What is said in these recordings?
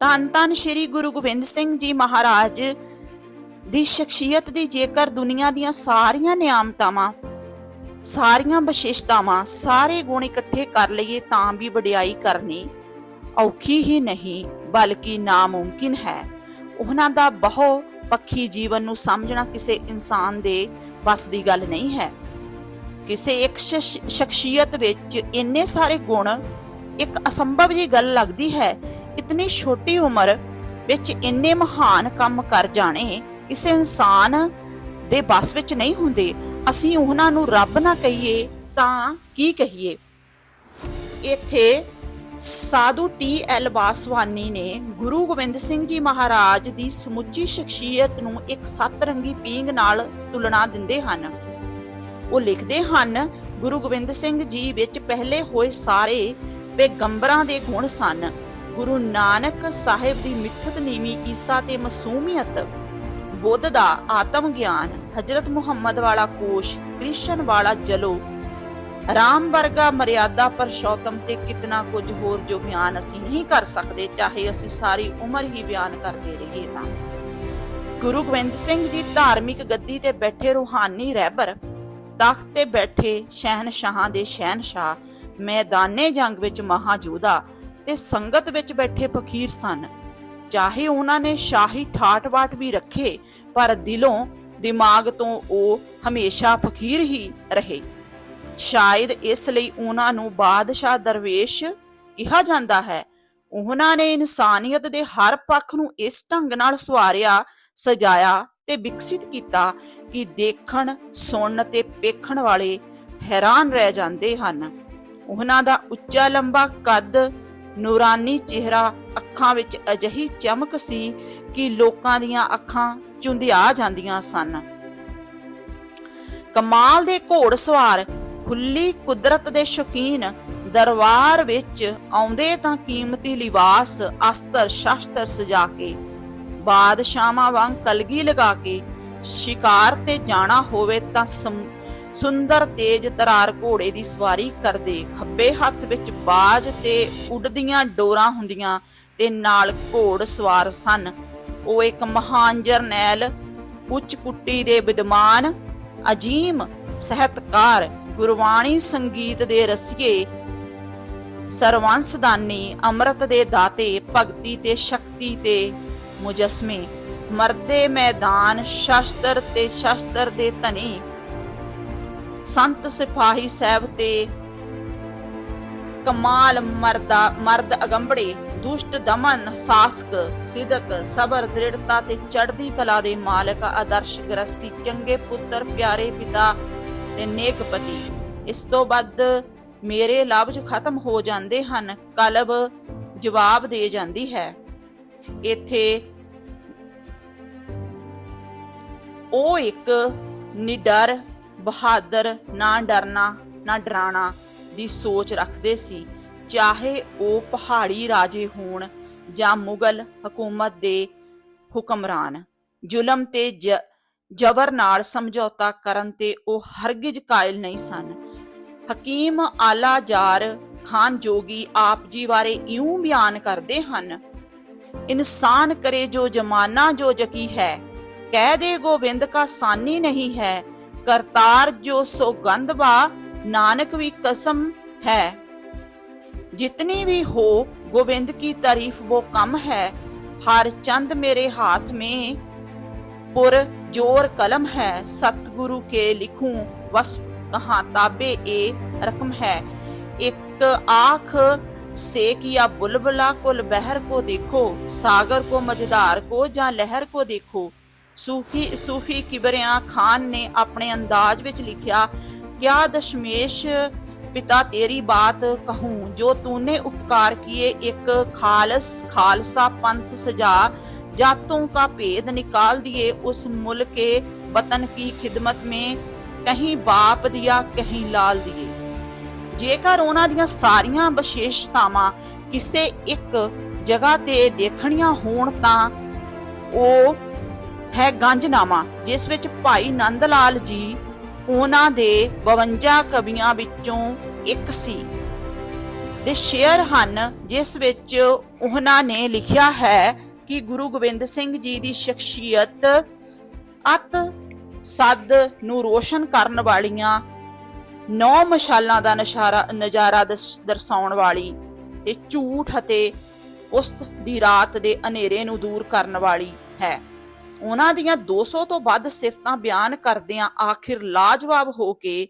ਧੰਨ ਧੰਨ ਸ੍ਰੀ ਗੁਰੂ ਗੋਬਿੰਦ ਸਿੰਘ ਜੀ ਮਹਾਰਾਜ ਦੀ ਸ਼ਖਸੀਅਤ ਦੀ ਜੇਕਰ ਦੁਨੀਆ ਦੀਆਂ ਸਾਰੀਆਂ ਨਿਆਮਤਾਵਾਂ, ਸਾਰੀਆਂ ਵਿਸ਼ੇਸ਼ਤਾਵਾਂ ਸਾਰੇ ਗੁਣ ਇਕੱਠੇ ਕਰ ਲਈਏ ਤਾਂ ਵੀ ਵਡਿਆਈ ਕਰਨੀ ਔਖੀ ਹੀ ਨਹੀਂ, ਬਲਕਿ ਨਾਮੁਮਕਿਨ ਹੈ। ਉਹਨਾਂ ਦਾ ਬਹੁ ਪੱਖੀ ਜੀਵਨ ਨੂੰ ਸਮਝਣਾ ਕਿਸੇ ਇਨਸਾਨ ਦੇ ਬਸ ਦੀ ਗੱਲ ਨਹੀਂ ਹੈ। ਕਿਸੇ ਇੱਕ ਸ਼ਖਸੀਅਤ ਵਿੱਚ ਇੰਨੇ ਸਾਰੇ ਗੁਣ ਇੱਕ ਅਸੰਭਵ ਜੀ ਗੱਲ ਲੱਗਦੀ ਹੈ ਇਤਨੀ ਛੋਟੀ ਉਮਰ ਵਿੱਚ ਇੰਨੇ ਮਹਾਨ ਕੰਮ ਕਰ ਜਾਣੇ ਕਿਸੇ ਇਨਸਾਨ ਦੇ ਬਸ ਵਿੱਚ ਨਹੀਂ ਹੁੰਦੇ। ਅਸੀਂ ਉਹਨਾਂ ਨੂੰ ਰੱਬ ਨਾ ਕਹੀਏ ਤਾਂ ਕੀ ਕਹੀਏ? ਇੱਥੇ ਸਾਧੂ ਟੀ ਐਲ ਬਾਸਵਾਨੀ ਨੇ ਗੁਰੂ ਗੋਬਿੰਦ ਸਿੰਘ ਜੀ ਮਹਾਰਾਜ ਦੀ ਸਮੁੱਚੀ ਸ਼ਖਸੀਅਤ ਨੂੰ ਇੱਕ ਸੱਤਰੰਗੀ ਪੀਂਗ ਨਾਲ ਤੁਲਨਾ ਦਿੰਦੇ ਹਨ। ਉਹ ਲਿਖਦੇ ਹਨ, ਗੁਰੂ ਗੋਬਿੰਦ ਸਿੰਘ ਜੀ ਵਿੱਚ ਪਹਿਲੇ ਹੋਏ ਸਾਰੇ ਪੈਗੰਬਰਾਂ ਦੇ ਗੁਣ ਸਨ। ਗੁਰੂ ਨਾਨਕ ਸਾਹਿਬ ਦੀ ਮਿੱਠਤ ਨੀਵੀਂ ਈਸਾ ਤੇ ਮਾਸੂਮੀਅਤ, ਬੁੱਧ ਦਾ ਆਤਮ ਗਿਆਨ, ਹਜ਼ਰਤ ਮੁਹੰਮਦ ਵਾਲਾ ਕੋਸ਼, ਕ੍ਰਿਸ਼ਨ ਵਾਲਾ ਜਲੋ, ਰਾਮ ਵਰਗਾ ਮਰਿਆਦਾ ਪਰਸ਼ੋਤਮ ਤੇ ਕਿਤਨਾ ਕੁਝ ਹੋਰ ਜੋ ਬਿਆਨ ਅਸੀਂ ਨਹੀਂ ਕਰ ਸਕਦੇ, ਚਾਹੇ ਅਸੀਂ ਸਾਰੀ ਉਮਰ ਹੀ ਬਿਆਨ ਕਰਦੇ ਰਹੀਏ ਤਾਂ। ਗੁਰੂ ਗੋਬਿੰਦ ਸਿੰਘ ਜੀ ਧਾਰਮਿਕ ਗੱਦੀ ਤੇ ਬੈਠੇ ਰੂਹਾਨੀ ਰਹਿਬਰ ਤਖਤ ਤੇ ਬੈਠੇ ਸ਼ਹਿਨਸ਼ਾਹਾਂ ਦੇ ਸ਼ਹਿਨਸ਼ਾਹ, ਮੈਦਾਨੇ ਜੰਗ ਵਿੱਚ ਮਹਾਜੂਦਾ ਤੇ ਸੰਗਤ ਵਿੱਚ ਬੈਠੇ ਫਕੀਰ ਸਨ। ਚਾਹੇ ਉਹਨਾਂ ਨੇ ਸ਼ਾਹੀ ਠਾਠ-ਬਾਟ ਵੀ ਰੱਖੇ, ਪਰ ਦਿਲੋਂ, ਦਿਮਾਗ ਤੋਂ ਉਹ ਹਮੇਸ਼ਾ ਫਕੀਰ ਹੀ ਰਹੇ। ਸ਼ਾਇਦ ਇਸ ਲਈ ਉਹਨਾਂ ਨੂੰ ਬਾਦਸ਼ਾਹ ਦਰਵੇਸ਼ ਕਿਹਾ ਜਾਂਦਾ ਹੈ। ਉਹਨਾਂ ਨੇ ਇਨਸਾਨੀਅਤ ਦੇ ਹਰ ਪੱਖ ਨੂੰ ਇਸ ਢੰਗ ਨਾਲ ਸਵਾਰਿਆ, ਸਜਾਇਆ ਤੇ ਵਿਕਸਿਤ ਕੀਤਾ ਕਿ ਦੇਖਣ, ਸੁਣਨ ਤੇ ਪੇਖਣ ਵਾਲੇ ਹੈਰਾਨ ਰਹਿ ਜਾਂਦੇ ਹਨ। ਉਹਨਾਂ ਦਾ ਉੱਚਾ ਲੰਬਾ ਕੱਦ ਨੂਰਾਨੀ ਚਿਹਰਾ ਅੱਖਾਂ ਵਿੱਚ ਅਜਿਹੀ ਚਮਕ ਸੀ ਕਿ ਲੋਕਾਂ ਦੀਆਂ ਅੱਖਾਂ ਚੁੰਧਿਆ ਜਾਂਦੀਆਂ ਸਨ। ਕਮਾਲ ਦੇ ਘੋੜਸਵਾਰ ਖੁੱਲੀ ਕੁਦਰਤ ਦੇ ਸ਼ੌਕੀਨ ਦਰਬਾਰ ਵਿੱਚ ਆਉਂਦੇ ਤਾਂ ਕੀਮਤੀ ਲਿਬਾਸ ਅਸਤਰ ਸ਼ਸਤਰ ਸਜਾ ਕੇ, ਬਾਦਸ਼ਾਹਾਂ ਵਾਂਗ ਕਲਗੀ ਲਗਾ ਕੇ, ਸ਼ਿਕਾਰ ਤੇ ਜਾਣਾ ਹੋਵੇ ਤਾਂ ਸੁੰਦਰ ਤੇਜ ਤਰਾਰ ਘੋੜੇ ਦੀ ਸਵਾਰੀ ਕਰਦੇ, ਖੱਬੇ ਹੱਥ ਵਿੱਚ ਬਾਜ ਤੇ ਉੱਡਦੀਆਂ ਡੋਰਾਂ ਹੁੰਦੀਆਂ ਤੇ ਨਾਲ ਘੋੜ ਸਵਾਰ ਸਨ। ਉਹ ਇੱਕ ਮਹਾਨ ਜਰਨੈਲ, ਉੱਚ ਕੁੱਟੀ ਦੇ ਵਿਦਵਾਨ, ਅਜੀਮ ਸਹਿਤਕਾਰ, ਗੁਰਬਾਣੀ ਸੰਗੀਤ ਦੇ ਰਸੀਏ, ਸਰਵੰਸਦਾਨੀ, ਅੰਮ੍ਰਿਤ ਦੇ ਦਾਤੇ, ਭਗਤੀ ਤੇ ਸ਼ਕਤੀ ਤੇ ਮੁਜਸਮੇ, ਮਰਦੇ ਮੈਦਾਨ, ਸ਼ਸਤਰ ਤੇ ਸ਼ਸਤਰ ਦੇ ਧਨੀ ਸੰਤ ਸਿਪਾਹੀ ਸਾਹਿਬ ਤੇ ਕਮਾਲ ਮਰਦਾ, ਮਰਦ ਅਗੰਬੜੇ ਦੁਸ਼ਟ ਦਮਨ ਸਾਸਕ, ਸਿਦਕ, ਸਬਰ, ਦ੍ਰਿੜਤਾ ਤੇ ਚੜ੍ਹਦੀ ਕਲਾ ਦੇ ਮਾਲਕ, ਆਦਰਸ਼ ਗ੍ਰਸਤੀ ਚੰਗੇ ਪੁੱਤਰ, ਪਿਆਰੇ ਪਿਤਾ ਤੇ ਨੇਕ ਪਤੀ। ਇਸ ਤੋਂ ਵੱਧ ਮੇਰੇ ਲਫ਼ਜ਼ ਖਤਮ ਹੋ ਜਾਂਦੇ ਹਨ, ਕਲਬ ਜਵਾਬ ਦੇ ਜਾਂਦੀ ਹੈ। ਇੱਥੇ ਉਹ ਇੱਕ ਨਿਡਰ ਬਹਾਦਰ ਨਾ ਡਰਨਾ, ਨਾ ਡਰਾਣਾ ਦੀ ਸੋਚ ਰੱਖਦੇ ਸੀ। ਚਾਹੇ ਉਹ ਪਹਾੜੀ ਰਾਜੇ ਹੋਣ ਜਾਂ ਮੁਗਲ ਹਕੂਮਤ ਦੇ ਹੁਕਮਰਾਨ, ਜ਼ੁਲਮ ਤੇ ਜ਼ਬਰ ਨਾਲ ਸਮਝੌਤਾ ਕਰਨ ਤੇ ਉਹ ਹਰਗਿਜ਼ ਕਾਇਲ ਨਹੀਂ ਸਨ। ਹਕੀਮ ਆਲਾ ਜਾਰ ਖਾਨ ਜੋਗੀ ਆਪ ਜੀ ਬਾਰੇ ਇਉਂ ਬਿਆਨ ਕਰਦੇ ਹਨ, ਇਨਸਾਨ ਕਰੇ ਜੋ ਜਮਾਨਾ ਜੋ ਜਕੀ ਹੈ, ਕਹਿ ਦੇ ਗੋਬਿੰਦ ਕਾ ਸਾਨੀ ਨਹੀਂ ਹੈ ਕਰਤਾਰ ਜੋ ਸੋਗੰਧ ਬਾ नानक भी कसम है जितनी भी हो गोविंद की तारीफ वो कम है हर चंद मेरे हाथ में पुर जोर कलम है सतगुरु के लिखूं वस्फ कहाँ ताबे ए रकम है एक आंख से किया बुलबुला कुल बहर को देखो सागर को मझधार को ਜਾਂ ਲਹਿਰ को देखो ਸੂਫੀ ਸੂਫੀ ਕਿਬਰਿਆ ਖਾਨ ਨੇ ਆਪਣੇ ਅੰਦਾਜ਼ ਵਿੱਚ ਲਿਖਿਆ ਕਿਆ ਦਸ਼ਮੇਸ਼, ਪਿਤਾ ਤੇਰੀ ਬਾਤ ਕਹੂੰ, ਜੋ ਤੂਨੇ ਉਪਕਾਰ ਕੀਏ ਇੱਕ ਖਾਲਸ, ਖਾਲਸਾ ਪੰਥ ਸਜਾ, ਜਾਤੋਂ ਕਾ ਭੇਦ ਨਿਕਾਲ ਦਿਏ ਉਸ ਮੁਲ ਕੇ ਵਤਨ ਕੀ ਖਿਦਮਤ ਮੇ, ਕਹੀਂ ਬਾਪ ਦਿਆ, ਕਹੀਂ ਲਾਲ ਦਿਏ। ਜੇਕਰ ਉਹਨਾਂ ਦੀਆਂ ਸਾਰੀਆਂ ਵਿਸ਼ੇਸ਼ਤਾਵਾਂ ਕਿਸੇ ਇੱਕ ਜਗ੍ਹਾ ਤੇ ਦੇਖਣੀਆਂ ਹੋਣ ਤਾਂ ਉਹ ਹੈ ਗੰਜਨਾਮਾ, ਜਿਸ ਵਿੱਚ ਭਾਈ ਨੰਦ ਲਾਲ ਜੀ ਉਹਨਾਂ ਦੇ 52 ਕਵੀਆਂ ਵਿੱਚੋਂ ਇੱਕ ਸੀ। ਦੇ ਸ਼ੇਅਰ ਹਨ, ਜਿਸ ਵਿੱਚ ਉਹਨਾਂ ਨੇ ਲਿਖਿਆ ਹੈ ਕਿ ਗੁਰੂ ਗੋਬਿੰਦ ਸਿੰਘ ਜੀ ਦੀ ਸ਼ਖਸੀਅਤ ਅਤ ਸੱਦ ਨੂੰ ਰੋਸ਼ਨ ਕਰਨ ਵਾਲੀਆਂ ਨੌ ਮਸ਼ਾਲਾਂ ਦਾ ਨਸ਼ਾਰਾ, ਨਜ਼ਾਰਾ ਦਰਸਾਉਣ ਵਾਲੀ ਤੇ ਝੂਠ ਅਤੇ ਉਸਤ ਦੀ ਰਾਤ ਦੇ ਹਨੇਰੇ ਨੂੰ ਦੂਰ ਕਰਨ ਵਾਲੀ ਹੈ। ਉਹਨਾਂ ਦੀਆਂ 200 ਤੋਂ ਵੱਧ ਸਿਫਤਾਂ ਬਿਆਨ ਕਰਦਿਆਂ ਆਖਿਰ ਲਾਜਵਾਬ ਹੋ ਕੇ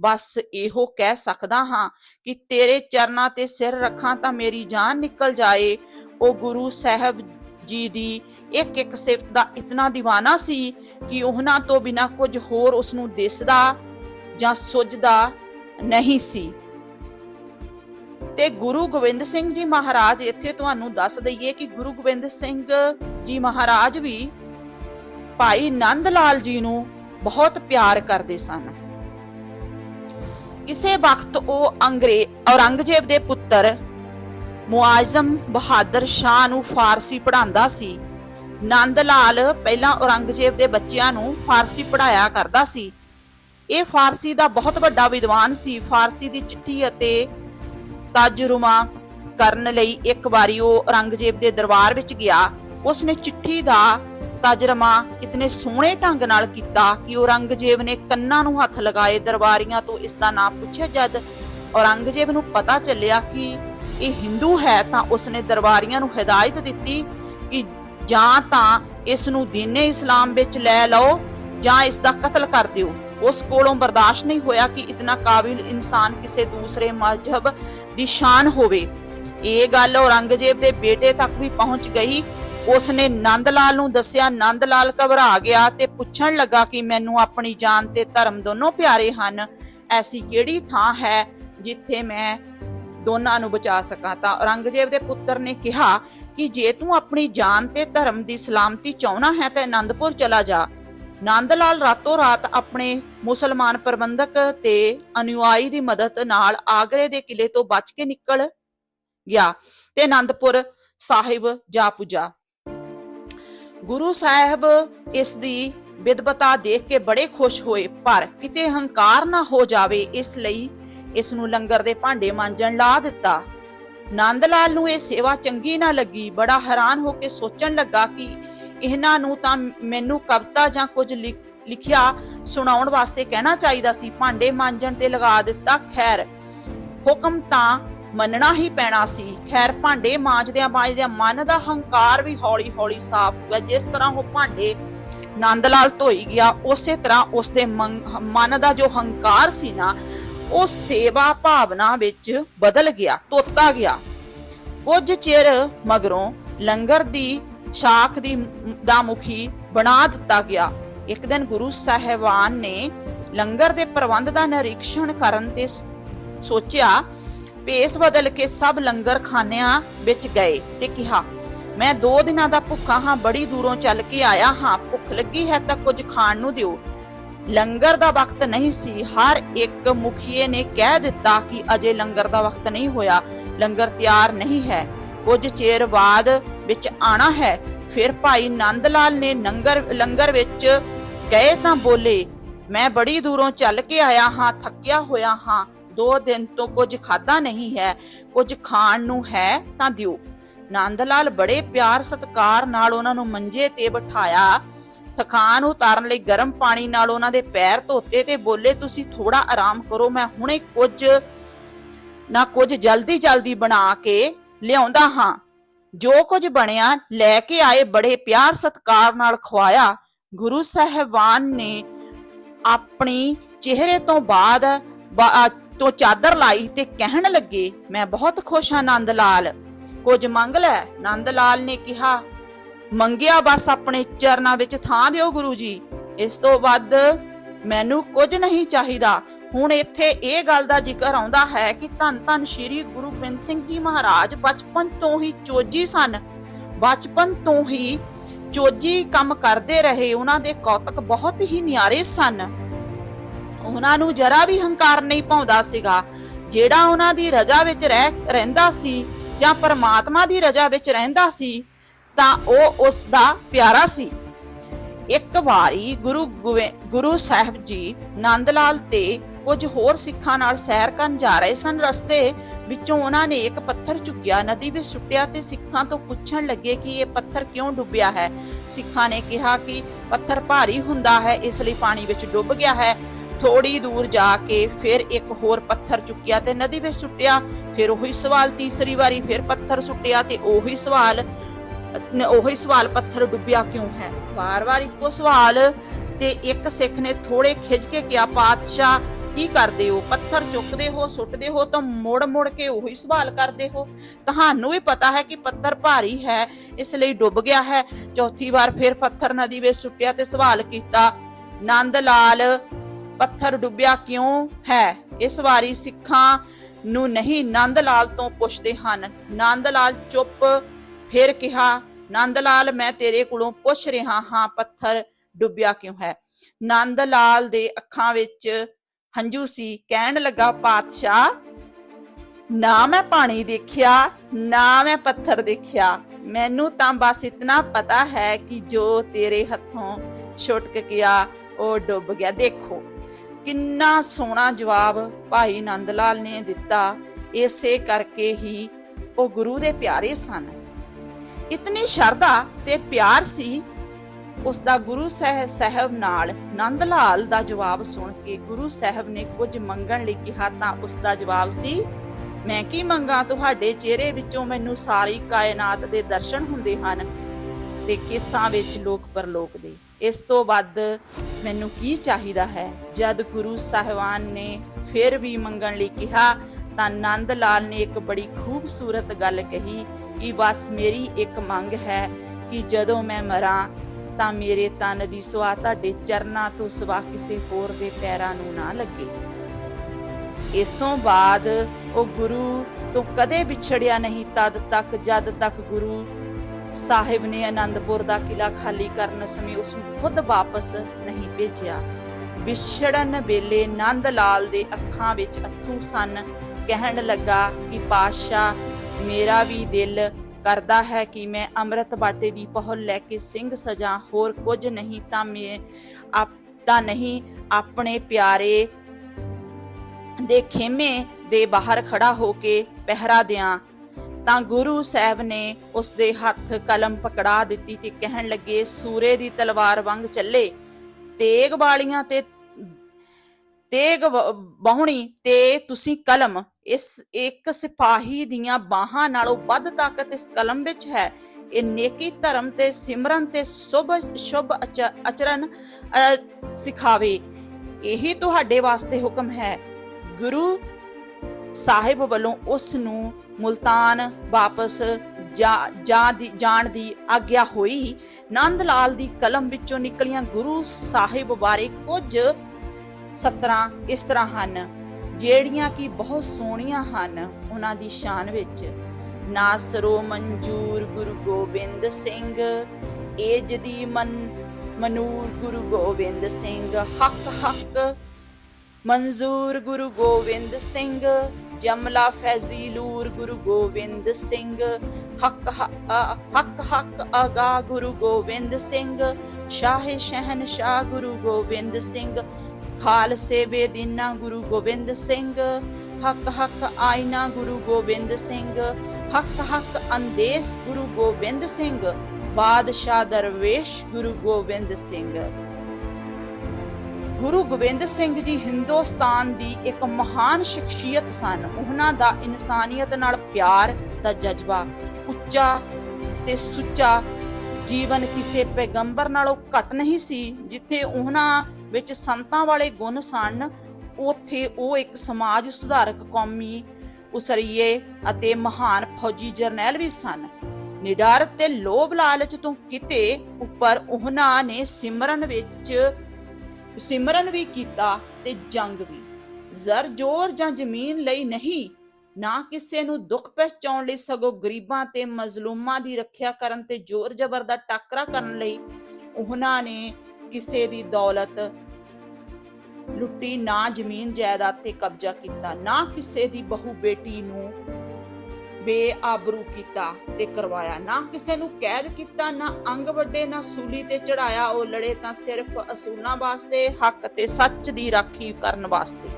ਬਸ ਇਹੋ ਕਹਿ ਸਕਦਾ ਹਾਂ ਕਿ ਤੇਰੇ ਚਰਨਾਂ ਤੇ ਸਿਰ ਰੱਖਾਂ ਤਾਂ ਮੇਰੀ ਜਾਨ ਨਿਕਲ ਜਾਏ। ਉਹ ਗੁਰੂ ਸਾਹਿਬ ਜੀ ਦੀ ਇੱਕ ਇੱਕ ਸਿਫਤ ਦਾ ਇਤਨਾ دیਵਾਨਾ ਸੀ ਕਿ ਉਹਨਾਂ ਤੋਂ ਬਿਨਾ ਕੁਝ ਹੋਰ ਉਸ ਨੂੰ ਦਿਸਦਾ ਜਾਂ ਸੁੱਝਦਾ ਨਹੀਂ ਸੀ। ਤੇ ਗੁਰੂ ਗੋਬਿੰਦ ਸਿੰਘ ਜੀ ਮਹਾਰਾਜ, ਇੱਥੇ ਤੁਹਾਨੂੰ ਦੱਸ ਦਈਏ ਕਿ ਗੁਰੂ ਗੋਬਿੰਦ ਸਿੰਘ ਜੀ ਮਹਾਰਾਜ ਵੀ ਭਾਈ ਨੰਦ ਲਾਲ ਜੀ ਨੂੰ ਬਹੁਤ ਪਿਆਰ ਕਰਦੇ ਸਨ। ਕਿਸੇ ਵਕਤ ਉਹ ਅੰਗਰੇ, ਔਰੰਗਜ਼ੇਬ ਦੇ ਪੁੱਤਰ ਮੁਆਜ਼ਮ ਬਹਾਦਰ ਸ਼ਾਹ ਨੂੰ ਫਾਰਸੀ ਪੜ੍ਹਾਉਂਦਾ ਸੀ। ਨੰਦ ਲਾਲ ਪਹਿਲਾਂ ਔਰੰਗਜ਼ੇਬ ਦੇ ਬੱਚਿਆਂ ਨੂੰ ਫਾਰਸੀ ਪੜ੍ਹਾਇਆ ਕਰਦਾ ਸੀ। ਇਹ ਫਾਰਸੀ ਦਾ ਬਹੁਤ ਵੱਡਾ ਵਿਦਵਾਨ ਸੀ। ਫਾਰਸੀ ਦੀ ਚਿੱਠੀ ਅਤੇ ਤਰਜੁਮਾ ਕਰਨ ਲਈ ਇੱਕ ਵਾਰੀ ਉਹ ਔਰੰਗਜ਼ੇਬ ਦੇ ਦਰਬਾਰ ਵਿੱਚ ਗਿਆ। ਉਸਨੇ ਚਿੱਠੀ ਦਾ ਤਜਰਮਾ ਇਤਨੇ ਸੋਹਣੇ ਢੰਗ ਨਾਲ ਕੀਤਾ ਕਿ ਔਰੰਗਜ਼ੇਬ ਨੇ ਕੰਨਾਂ ਨੂੰ ਹੱਥ ਲਗਾਏ ਦਰਬਾਰੀਆਂ ਤੋਂ ਇਸ ਦਾ ਨਾਮ ਪੁੱਛਿਆ ਜਦ ਔਰੰਗਜ਼ੇਬ ਨੂੰ ਪਤਾ ਚੱਲਿਆ ਕਿ ਇਹ ਹਿੰਦੂ ਹੈ ਤਾਂ ਉਸਨੇ ਦਰਬਾਰੀਆਂ ਨੂੰ ਹਦਾਇਤ ਦਿੱਤੀ ਕਿ ਜਾਂ ਤਾਂ ਇਸ ਨੂੰ ਦੀਨੇ ਇਸਲਾਮ ਵਿੱਚ ਲੈ ਲਓ ਜਾਂ ਇਸ ਦਾ ਕਤਲ ਕਰ ਦਿਓ। ਉਸ ਕੋਲੋਂ ਬਰਦਾਸ਼ਤ ਨਹੀਂ ਹੋਇਆ ਕਿ ਇਤਨਾ ਕਾਬਿਲ ਇਨਸਾਨ ਕਿਸੇ ਦੂਸਰੇ ਮਜ਼ਹਬ ਦੀ ਸ਼ਾਨ ਹੋਵੇ। ਇਹ ਗੱਲ ਔਰੰਗਜ਼ੇਬ ਦੇ ਬੇਟੇ ਤੱਕ ਵੀ ਪਹੁੰਚ ਗਈ ਉਸਨੇ ਨੰਦ ਲਾਲ ਨੂੰ ਦੱਸਿਆ ਨੰਦ ਲਾਲ ਘਬਰਾ ਗਿਆ ਤੇ ਪੁੱਛਣ ਲੱਗਾ ਕਿ ਮੈਨੂੰ ਆਪਣੀ ਜਾਨ ਤੇ ਧਰਮ ਦੋਨੋਂ ਪਿਆਰੇ ਹਨ। ਐਸੀ ਕਿਹੜੀ ਥਾਂ ਹੈ ਜਿੱਥੇ ਮੈਂ ਦੋਨਾਂ ਨੂੰ ਬਚਾ ਸਕਾਂ? ਤਾਂ ਔਰੰਗਜ਼ੇਬ ਦੇ ਪੁੱਤਰ ਨੇ ਕਿਹਾ ਕਿ ਜੇ ਤੂੰ ਆਪਣੀ ਜਾਨ ਤੇ ਧਰਮ ਦੀ ਸਲਾਮਤੀ ਚਾਹਣਾ ਹੈ ਤਾਂ ਅਨੰਦਪੁਰ ਚਲਾ ਜਾ। ਨੰਦ ਲਾਲ ਰਾਤੋਂ ਰਾਤ ਆਪਣੇ ਮੁਸਲਮਾਨ ਪ੍ਰਬੰਧਕ ਤੇ ਅਨੁਆਈ ਦੀ ਮਦਦ ਨਾਲ ਆਗਰੇ ਦੇ ਕਿਲੇ ਤੋਂ ਬਚ ਕੇ ਨਿਕਲ ਗਿਆ ਤੇ ਅਨੰਦਪੁਰ ਸਾਹਿਬ ਜਾ ਪੁੱਜਾ। ਗੁਰੂ ਸਾਹਿਬ ਇਸ ਦੀ ਵਿਦਵਤਾ ਦੇਖ ਕੇ ਬੜੇ ਖੁਸ਼ ਹੋਏ, ਪਰ ਕਿਤੇ ਹੰਕਾਰ ਨਾ ਹੋ ਜਾਵੇ, ਇਸ ਲਈ ਇਸ ਨੂੰ ਲੰਗਰ ਦੇ ਭਾਂਡੇ ਮਾਂਜਣ ਲਾ ਦਿੱਤਾ। ਨੰਦ ਲਾਲ ਨੂੰ ਇਹ ਸੇਵਾ ਚੰਗੀ ਨਾ ਲੱਗੀ, ਬੜਾ ਹੈਰਾਨ ਹੋ ਕੇ ਸੋਚਣ ਲੱਗਾ ਕਿ ਇਹਨਾਂ ਨੂੰ ਤਾਂ ਮੈਨੂੰ ਕਵਿਤਾ ਜਾਂ ਕੁਝ ਲਿਖਿਆ ਸੁਣਾਉਣ ਵਾਸਤੇ ਕਹਿਣਾ ਚਾਹੀਦਾ ਸੀ। ਭਾਂਡੇ ਮਾਂਜਣ ਤੇ ਲਗਾ ਦਿੱਤਾ, ਖੈਰ, ਹੁਕਮ ਤਾਂ ਮੰਨਣਾ ਹੀ ਪੈਣਾ ਸੀ। ਖੈਰ, ਭਾਂਡੇ ਮਾਂਜਦਿਆਂ ਮਾਂਜਦਿਆਂ ਮਨ ਦਾ ਹੰਕਾਰ ਵੀ ਹੌਲੀ-ਹੌਲੀ ਸਾਫ਼ ਹੋ ਗਿਆ। ਜਿਸ ਤਰ੍ਹਾਂ ਉਹ ਭਾਂਡੇ ਨੰਦ ਲਾਲ ਧੋਈ ਗਿਆ, ਉਸੇ ਤਰ੍ਹਾਂ ਉਸਦੇ ਮਨ ਮਨ ਦਾ ਜੋ ਹੰਕਾਰ ਸੀ ਨਾ, ਉਹ ਸੇਵਾ ਭਾਵਨਾ ਵਿੱਚ ਬਦਲ ਗਿਆ ਤੋਤਾ ਗਿਆ। ਕੁਝ ਚਿਰ ਮਗਰੋਂ ਲੰਗਰ ਦੀ ਸ਼ਾਖ ਦੀ ਦਾ ਮੁਖੀ ਬਣਾ ਦਿੱਤਾ ਗਿਆ। ਇੱਕ ਦਿਨ ਗੁਰੂ ਸਾਹਿਬਾਨ ਨੇ ਲੰਗਰ ਦੇ ਪ੍ਰਬੰਧ ਦਾ ਨਿਰੀਖਣ ਕਰਨ ਤੇ ਸੋਚਿਆ ਭੇਸ ਬਦਲ ਕੇ ਸਭ ਲੰਗਰ ਖਾਨਿਆਂ ਵਿੱਚ ਗਏ ਤੇ ਕਿਹਾ, ਮੈਂ ਦੋ ਦਿਨਾਂ ਦਾ ਭੁੱਖਾ ਹਾਂ, ਬੜੀ ਦੂਰੋਂ ਚੱਲ ਕੇ ਆਇਆ ਹਾਂ। ਭੁੱਖ ਲੱਗੀ ਹੈ ਤਾਂ ਕੁਝ ਖਾਣ ਨੂੰ ਦਿਓ। ਲੰਗਰ ਦਾ ਵਕਤ ਨਹੀਂ ਸੀ। ਹਰ ਇੱਕ ਮੁਖੀਏ ਨੇ ਕਹਿ ਦਿੱਤਾ ਕਿ ਅਜੇ ਲੰਗਰ ਦਾ ਵਕਤ ਨਹੀਂ ਹੋਇਆ। ਲੰਗਰ ਤਿਆਰ ਨਹੀਂ ਹੈ। ਕੁਝ ਚਿਰ ਬਾਅਦ ਵਿੱਚ ਆਣਾ ਹੈ। ਫਿਰ ਭਾਈ ਨੰਦ ਲਾਲ ਨੇ ਲੰਗਰ ਲੰਗਰ ਵਿੱਚ ਗਏ ਤਾਂ ਬੋਲੇ, ਮੈਂ ਬੜੀ ਦੂਰੋਂ ਚੱਲ ਕੇ ਆਇਆ ਹਾਂ, ਥੱਕਿਆ ਹੋਇਆ ਹਾਂ। ਦੋ ਦਿਨ ਤੋਂ ਕੁਝ ਖਾਦਾ ਨਹੀਂ ਹੈ, ਕੁਝ ਖਾਣ ਨੂੰ ਹੈ ਤਾਂ ਦਿਓ। ਨੰਦ ਲਾਲ ਬੜੇ ਪਿਆਰ ਸਤਿਕਾਰ ਨਾਲ ਉਹਨਾਂ ਨੂੰ ਮੰਜੇ ਤੇ ਬਿਠਾਇਆ। ਥਕਾਨ ਉਤਾਰਨ ਲਈ ਗਰਮ ਪਾਣੀ ਨਾਲ ਉਹਨਾਂ ਦੇ ਪੈਰ ਧੋਤੇ ਤੇ ਬੋਲੇ, ਤੁਸੀਂ ਥੋੜਾ ਆਰਾਮ ਕਰੋ, ਮੈਂ ਹੁਣੇ ਕੁਝ, ਨਾ ਕੁਝ ਜਲਦੀ ਜਲਦੀ ਬਣਾ ਕੇ ਲਿਆਉਂਦਾ ਹਾਂ। ਜੋ ਕੁਝ ਬਣਿਆ, ਲੈ ਕੇ ਆਏ ਬੜੇ ਪਿਆਰ ਸਤਿਕਾਰ ਨਾਲ ਖਵਾਇਆ। ਗੁਰੂ ਸਾਹਿਬਾਨ ਨੇ ਆਪਣੀ ਚਿਹਰੇ ਤੋਂ ਬਾਅਦ ਤੋਂ ਚਾਦਰ ਲਾਈ ਤੇ ਕਹਿਣ ਲੱਗੇ, ਮੈਂ ਬਹੁਤ ਖੁਸ਼ ਹਾਂ ਨੰਦ ਲਾਲ ਕੁਝ ਮੰਗ ਲੈ। ਨੰਦ ਲਾਲ ਨੇ ਕਿਹਾ, ਮੰਗਿਆ ਬਸ ਆਪਣੇ ਚਰਨਾਂ ਵਿੱਚ ਥਾਂ ਦਿਓ ਗੁਰੂ ਜੀ ਇਸ ਤੋਂ ਵੱਧ ਮੈਨੂੰ ਕੁਝ ਨਹੀਂ ਚਾਹੀਦਾ। ਹੁਣ ਇੱਥੇ ਇਹ ਗੱਲ ਦਾ ਜ਼ਿਕਰ ਆਉਂਦਾ ਹੈ ਕਿ ਧੰਨ ਧੰਨ ਸ਼੍ਰੀ ਗੁਰੂ ਗੋਬਿੰਦ ਸਿੰਘ ਜੀ ਮਹਾਰਾਜ ਬਚਪਨ ਤੋਂ ਹੀ ਚੋਜੀ ਸਨ। ਬਚਪਨ ਤੋਂ ਹੀ ਚੋਜੀ ਕੰਮ ਕਰਦੇ ਰਹੇ। ਉਹਨਾਂ ਦੇ ਕੌਤਕ ਬਹੁਤ ਹੀ ਨਿਆਰੇ ਸਨ। ਉਹਨਾਂ ਨੂੰ ਜਰਾ ਵੀ ਹੰਕਾਰ ਨਹੀਂ ਪਾਉਂਦਾ ਸੀਗਾ। ਜਿਹੜਾ ਉਹਨਾਂ ਦੀ ਰਜਾ ਵਿੱਚ ਰਹਿ ਰਹਿੰਦਾ ਸੀ ਜਾਂ ਪਰਮਾਤਮਾ ਦੀ ਰਜਾ ਵਿੱਚ ਰਹਿੰਦਾ ਸੀ, ਤਾਂ ਉਹ ਉਸ ਦਾ ਪਿਆਰਾ ਸੀ। ਇੱਕ ਵਾਰੀ ਗੁਰੂ ਗੁਰੂ ਸਾਹਿਬ ਜੀ ਨੰਦ ਲਾਲ ਤੇ ਕੁਝ ਹੋਰ ਸਿੱਖਾਂ ਨਾਲ ਸੈਰ ਕਰਨ ਜਾ ਰਹੇ ਸਨ। ਰਸਤੇ ਵਿੱਚੋਂ ਉਹਨਾਂ ਨੇ ਇੱਕ ਪੱਥਰ ਚੁੱਕਿਆ। ਨਦੀ ਵਿੱਚ ਸੁੱਟਿਆ ਤੇ ਸਿੱਖਾਂ ਤੋਂ ਪੁੱਛਣ ਲੱਗੇ ਕਿ ਇਹ ਪੱਥਰ ਕਿਉਂ ਡੁੱਬਿਆ ਹੈ? ਸਿੱਖਾਂ ਨੇ ਕਿਹਾ ਕਿ ਪੱਥਰ ਭਾਰੀ ਹੁੰਦਾ ਹੈ, ਇਸ ਲਈ ਪਾਣੀ ਵਿੱਚ ਡੁੱਬ ਗਿਆ ਹੈ। ਥੋੜੀ ਦੂਰ ਜਾ ਕੇ ਫਿਰ ਇੱਕ ਹੋਰ ਪੱਥਰ ਚੁੱਕਿਆ ਤੇ ਨਦੀ ਵਿੱਚ ਸੁੱਟਿਆ, ਫਿਰ ਉਹੀ ਸਵਾਲ ਤੀਸਰੀ ਵਾਰੀ ਫਿਰ ਪੱਥਰ ਸੁੱਟਿਆ ਤੇ ਉਹੀ ਸਵਾਲ ਉਹੀ ਸਵਾਲ ਪੱਥਰ ਡੁੱਬਿਆ ਕਿਉਂ ਹੈ? ਵਾਰ-ਵਾਰ ਇੱਕੋ ਸਵਾਲ ਤੇ ਇੱਕ ਸਿੱਖ ਨੇ ਥੋੜੇ ਖਿੱਚ ਕੇ ਕਿਹਾ, ਪਾਤਸ਼ਾਹ, ਕੀ ਕਰਦੇ ਹੋ? ਪੱਥਰ ਚੁੱਕਦੇ ਹੋ, ਸੁੱਟਦੇ ਹੋ ਤਾਂ ਮੁੜ-ਮੁੜ ਕੇ ਉਹੀ ਸਵਾਲ ਕਰਦੇ ਹੋ? ਤੁਹਾਨੂੰ ਵੀ ਪਤਾ ਹੈ ਕਿ ਪੱਥਰ ਭਾਰੀ ਹੈ, ਇਸ ਲਈ ਡੁੱਬ ਗਿਆ ਹੈ। ਚੌਥੀ ਵਾਰ ਫਿਰ ਪੱਥਰ ਨਦੀ ਵਿੱਚ ਸੁੱਟਿਆ ਤੇ ਸਵਾਲ ਕੀਤਾ, ਨੰਦ ਲਾਲ ਪੱਥਰ ਡੁੱਬਿਆ ਕਿਉਂ ਹੈ? ਇਸ ਵਾਰੀ ਸਿੱਖਾਂ ਨੂੰ ਨਹੀਂ ਨੰਦ ਲਾਲ ਤੋਂ ਪੁੱਛਦੇ ਹਨ। ਨੰਦ ਲਾਲ ਚੁੱਪ ਫਿਰ ਕਿਹਾ ਨੰਦ ਲਾਲ ਮੈਂ ਤੇਰੇ ਕੋਲੋਂ ਪੁੱਛ ਰਿਹਾ ਹਾਂ, ਪੱਥਰ ਡੁੱਬਿਆ ਕਿਉਂ ਹੈ? ਨੰਦ ਲਾਲ ਦੇ ਅੱਖਾਂ ਵਿੱਚ ਹੰਝੂ ਸੀ। ਕਹਿਣ ਲੱਗਾ, ਪਾਤਸ਼ਾਹ, ਨਾ ਮੈਂ ਪਾਣੀ ਦੇਖਿਆ, ਨਾ ਮੈਂ ਪੱਥਰ ਦੇਖਿਆ। ਮੈਨੂੰ ਤਾਂ ਬਸ ਇਤਨਾ ਪਤਾ ਹੈ ਕਿ ਜੋ ਤੇਰੇ ਹੱਥੋਂ ਛੁਟਕ ਗਿਆ, ਉਹ ਡੁੱਬ ਗਿਆ। ਦੇਖੋ ਕਿੰਨਾ ਸੋਹਣਾ ਜਵਾਬ ਭਾਈ ਨੰਦ ਲਾਲ ਨੇ ਦਿੱਤਾ। ਇਸੇ ਕਰਕੇ ਹੀ ਉਹ ਗੁਰੂ ਦੇ ਪਿਆਰੇ ਸਨ। ਇਤਨੀ ਸ਼ਰਧਾ ਤੇ ਪਿਆਰ ਸੀ ਉਸ ਦਾ ਗੁਰੂ ਸਾਹਿਬ ਨਾਲ। ਨੰਦ ਲਾਲ ਦਾ ਜਵਾਬ ਸੁਣ ਕੇ ਗੁਰੂ ਸਾਹਿਬ ਨੇ ਕੁਝ ਮੰਗਣ ਲਈ ਕਿਹਾ ਤਾਂ ਉਸ ਦਾ ਜਵਾਬ ਸੀ, ਮੈਂ ਕੀ ਮੰਗਾ? ਤੁਹਾਡੇ ਚਿਹਰੇ ਵਿੱਚੋਂ ਮੈਨੂੰ ਸਾਰੀ ਕਾਇਨਾਤ ਦੇ ਦਰਸ਼ਨ ਹੁੰਦੇ ਹਨ ਤੇ ਕਿਸਾਂ ਵਿੱਚ ਲੋਕ ਪਰਲੋਕ ਦੇ ਇਸ ਤੋਂ ਵੱਧ ਮੈਨੂੰ ਕੀ ਚਾਹੀਦਾ ਹੈ? ਜਦ ਗੁਰੂ ਸਾਹਿਬਾਨ ਨੇ ਫਿਰ ਵੀ ਮੰਗਣ ਲਈ ਕਿਹਾ, ਤਾਂ ਨੰਦ ਲਾਲ ਨੇ ਇੱਕ ਬੜੀ ਖੂਬਸੂਰਤ ਗੱਲ ਕਹੀ ਕਿ ਬਸ ਮੇਰੀ ਇੱਕ ਮੰਗ ਹੈ ਕਿ ਜਦੋਂ ਮੈਂ ਮਰਾਂ, ਤਾਂ ਮੇਰੇ ਤਨ ਦੀ ਸੁਆ ਤੁਹਾਡੇ ਚਰਨਾਂ ਤੋਂ ਸਿਵਾ ਕਿਸੇ ਹੋਰ ਦੇ ਪੈਰਾਂ ਨੂੰ ਨਾ ਲੱਗੇ। ਇਸ ਤੋਂ ਬਾਅਦ ਉਹ ਗੁਰੂ ਤੋਂ ਕਦੇ ਵਿਛੜਿਆ ਨਹੀਂ ਤਦ ਤੱਕ, ਜਦ ਤੱਕ ਗੁਰੂ ਸਾਹਿਬ ਨੇ ਆਨੰਦਪੁਰ ਦਾ ਕਿਲਾ ਖਾਲੀ ਕਰਨ ਸਮੇਂ ਉਸ ਨੂੰ ਖੁਦ ਵਾਪਸ ਨਹੀਂ ਭੇਜਿਆ। ਵਿਛੜਨ ਵੇਲੇ ਨੰਦ ਲਾਲ ਦੇ ਅੱਖਾਂ ਵਿੱਚ ਅਥਰੂ ਸਨ। ਕਹਿਣ ਲੱਗਾ ਕਿ, ਪਾਤਸ਼ਾਹ, ਮੇਰਾ ਵੀ ਦਿਲ ਕਰਦਾ ਹੈ ਕਿ ਮੈਂ ਅੰਮ੍ਰਿਤ ਬਾਟੇ ਦੀ ਪਹੁਲ ਲੈ ਕੇ ਸਿੰਘ ਸਜਾ। ਹੋਰ ਕੁਝ ਨਹੀਂ ਤਾਂ ਮੈਂ ਆਪ ਤਾਂ ਨਹੀਂ, ਆਪਣੇ ਪਿਆਰੇ ਦੇ ਖੇਮੇ ਦੇ ਬਾਹਰ ਖੜਾ ਹੋ ਕੇ ਪਹਿਰਾ ਦਿਆਂ। ਤਾਂ ਗੁਰੂ ਸਾਹਿਬ ਨੇ ਉਸ ਦੇ ਹੱਥ ਕਲਮ ਪਕੜਾ ਦਿੱਤੀ ਤੇ ਕਹਿਣ ਲੱਗੇ, ਸੂਰੇ ਦੀ ਤਲਵਾਰ ਵਾਂਗ ਚੱਲੇ। ਤੇਗ ਵਾਲੀਆਂ ਤੇ, ਤੇਗ ਵ- ਤੇ ਤੁਸੀਂ ਕਲਮ। ਇਸ ਇੱਕ ਸਿਪਾਹੀ ਦੀਆਂ ਬਾਹਾਂ ਨਾਲੋਂ ਵੱਧ ਤਾਕਤ ਇਸ ਕਲਮ ਵਿੱਚ ਹੈ। ਇਹ ਨੇਕੀ ਧਰਮ ਤੇ ਸਿਮਰਨ ਤੇ ਸ਼ੁਭ ਸ਼ੁਭ ਅਚਰਨ ਸਿਖਾਵੇ। ਇਹੀ ਤੁਹਾਡੇ ਵਾਸਤੇ ਹੁਕਮ ਹੈ। ਗੁਰੂ ਸਾਹਿਬ ਵੱਲੋਂ ਉਸ ਨੂੰ ਮੁਲਤਾਨ ਵਾਪਸ ਜਾਣ ਦੀ ਆਗਿਆ ਹੋਈ। ਨੰਦ ਲਾਲ ਦੀ ਕਲਮ ਵਿੱਚੋਂ ਨਿਕਲੀਆਂ ਗੁਰੂ ਸਾਹਿਬ ਬਾਰੇ ਕੁਝ ਸਤਰਾਂ ਇਸ ਤਰ੍ਹਾਂ ਹਨ। ਜਿਹੜੀਆਂ ਕਿ ਬਹੁਤ ਸੋਹਣੀਆਂ ਹਨ ਉਹਨਾਂ ਦੀ ਸ਼ਾਨ ਵਿੱਚ। ਨਾਸਰੋ ਮਨਜੂਰ ਗੁਰੂ ਗੋਬਿੰਦ ਸਿੰਘ, ਏਜ ਦੀ ਮਨ, ਮਨੂਰ ਗੁਰੂ ਗੋਬਿੰਦ ਸਿੰਘ ਹੱਕ ਹੱਕ ਮਨਜ਼ੂਰ ਗੁਰੂ ਗੋਬਿੰਦ ਸਿੰਘ ਜਮਲਾ ਫੈਜ਼ੀਲੂਰ ਗੁਰੂ ਗੋਬਿੰਦ ਸਿੰਘ। ਹੱਕ ਹੱਕ ਹੱਕ ਆਗਾ ਗੁਰੂ ਗੋਬਿੰਦ ਸਿੰਘ। ਸ਼ਾਹ ਸ਼ਹਿਨ ਸ਼ਾਹ ਗੁਰੂ ਗੋਬਿੰਦ ਸਿੰਘ। ਖਾਲਸੇ ਬੇਦੀਨਾ ਗੁਰੂ ਗੋਬਿੰਦ ਸਿੰਘ। ਹੱਕ ਹੱਕ ਆਇਨਾ ਗੁਰੂ ਗੋਬਿੰਦ ਸਿੰਘ। ਹੱਕ ਹੱਕ ਅੰਦੇਸ ਗੁਰੂ ਗੋਬਿੰਦ ਸਿੰਘ। ਬਾਦਸ਼ਾਹ ਦਰਵੇਸ਼ ਗੁਰੂ ਗੋਬਿੰਦ ਸਿੰਘ। ਗੁਰੂ ਗੋਬਿੰਦ ਸਿੰਘ ਜੀ ਹਿੰਦੁਸਤਾਨ ਦੀ ਇੱਕ ਮਹਾਨ ਸ਼ਖਸੀਅਤ ਸਨ। ਉਹਨਾਂ ਦਾ ਇਨਸਾਨੀਅਤ ਨਾਲ ਪਿਆਰ ਦਾ ਜਜ਼ਬਾ ਉੱਚਾ ਤੇ ਸੁੱਚਾ ਜੀਵਨ ਕਿਸੇ ਪੈਗੰਬਰ ਨਾਲੋਂ ਘੱਟ ਨਹੀਂ ਸੀ, ਜਿੱਥੇ ਉਹਨਾਂ ਵਿੱਚ ਸੰਤਾਂ ਵਾਲੇ ਗੁਣ ਸਨ। ਉੱਥੇ ਉਹ ਇੱਕ ਸਮਾਜ ਸੁਧਾਰਕ ਕੌਮੀ ਉਸਰੀਏ ਅਤੇ ਮਹਾਨ ਫੌਜੀ ਜਰਨੈਲ ਵੀ ਸਨ। ਨਿਡਰ ਤੇ ਲੋਭ ਲਾਲਚ ਤੋਂ ਕਿਤੇ ਉੱਪਰ ਉਹਨਾਂ ਨੇ ਸਿਮਰਨ ਵਿੱਚ ਸਿਮਰਨ ਵੀ ਕੀਤਾ ਤੇ ਜੰਗ ਵੀ। ਜ਼ਰ ਜ਼ੋਰ ਜਾਂ ਜ਼ਮੀਨ ਲਈ ਨਹੀਂ, ਨਾ ਕਿਸੇ ਨੂੰ ਦੁੱਖ ਪਹੁੰਚਾਉਣ ਲਈ ਸਗੋਂ ਗਰੀਬਾਂ ਤੇ ਮਜ਼ਲੂਮਾਂ ਦੀ ਰੱਖਿਆ ਕਰਨ ਤੇ ਜ਼ੋਰ ਜ਼ਬਰ ਦਾ ਟਾਕਰਾ ਕਰਨ ਲਈ ਉਹਨਾਂ ਨੇ ਕਿਸੇ ਦੀ ਦੌਲਤ ਲੁੱਟੀ ਨਾ ਜ਼ਮੀਨ ਜਾਇਦਾਦ ਤੇ ਕਬਜ਼ਾ ਕੀਤਾ, ਨਾ ਕਿਸੇ ਦੀ ਬਹੂ ਬੇਟੀ ਨੂੰ ਬੇਆਬਰੂ ਕੀਤਾ ਤੇ ਕਰਵਾਇਆ। ਨਾ ਕਿਸੇ ਨੂੰ ਕੈਦ ਕੀਤਾ, ਨਾ ਅੰਗ ਵੱਡੇ, ਨਾ ਸੂਲੀ ਤੇ ਚੜਾਇਆ। ਉਹ ਲੜੇ ਤਾਂ ਸਿਰਫ ਅਸੂਲਾਂ ਵਾਸਤੇ, ਹੱਕ ਤੇ ਸੱਚ ਦੀ ਰਾਖੀ ਕਰਨ ਵਾਸਤੇ।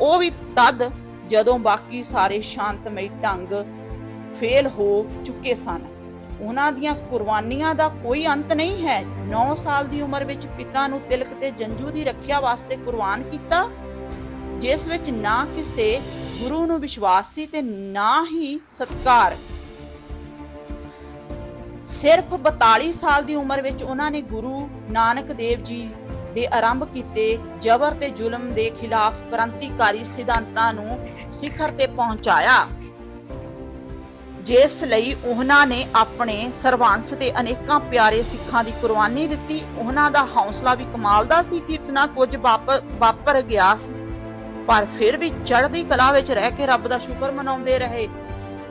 ਉਹ ਵੀ ਤਦ ਜਦੋਂ ਬਾਕੀ ਸਾਰੇ ਸ਼ਾਂਤਮਈ ਢੰਗ ਫੇਲ ਹੋ ਚੁੱਕੇ ਸਨ। ਉਹਨਾਂ ਦੀਆਂ ਕੁਰਬਾਨੀਆਂ ਦਾ ਕੋਈ ਅੰਤ ਨਹੀਂ ਹੈ। 9 ਸਾਲ ਦੀ ਉਮਰ ਵਿੱਚ ਪਿਤਾ ਨੂੰ ਤਿਲਕ ਤੇ ਜੰਜੂ ਦੀ ਰੱਖਿਆ ਵਾਸਤੇ ਕੁਰਬਾਨ ਕੀਤਾ। ਜਿਸ ਵਿੱਚ ਨਾ ਕਿਸੇ ਗੁਰੂ ਨੂੰ ਵਿਸ਼ਵਾਸ ਸੀ ਤੇ ਨਾ ਹੀ ਸਤਕਾਰ। ਸਿਰਫ 42 ਸਾਲ ਦੀ ਉਮਰ ਵਿੱਚ ਉਹਨਾਂ ਨੇ ਗੁਰੂ ਨਾਨਕ ਦੇਵ ਜੀ ਦੇ ਆਰੰਭ ਕੀਤੇ ਜ਼ਬਰ ਤੇ ਜ਼ੁਲਮ ਦੇ ਖਿਲਾਫ ਕ੍ਰਾਂਤੀਕਾਰੀ ਸਿਧਾਂਤਾਂ ਨੂੰ ਸਿਖਰ ਤੇ ਪਹੁੰਚਾਇਆ, ਜਿਸ ਲਈ ਉਹਨਾਂ ਨੇ ਆਪਣੇ ਸਰਵੰਸ ਤੇ ਅਨੇਕਾਂ ਪਿਆਰੇ ਸਿੱਖਾਂ ਦੀ ਕੁਰਬਾਨੀ ਦਿੱਤੀ। ਉਹਨਾਂ ਦਾ ਹੌਸਲਾ ਵੀ ਕਮਾਲ ਦਾ ਸੀ ਕਿ ਇਤਨਾ ਕੁਝ ਵਾਪਰ ਵਾਪਰ ਗਿਆ। ਪਰ ਫਿਰ ਵੀ ਚੜ੍ਹਦੀ ਕਲਾ ਵਿੱਚ ਰਹਿ ਕੇ ਰੱਬ ਦਾ ਸ਼ੁਕਰ ਮਨਾਉਂਦੇ ਰਹੇ।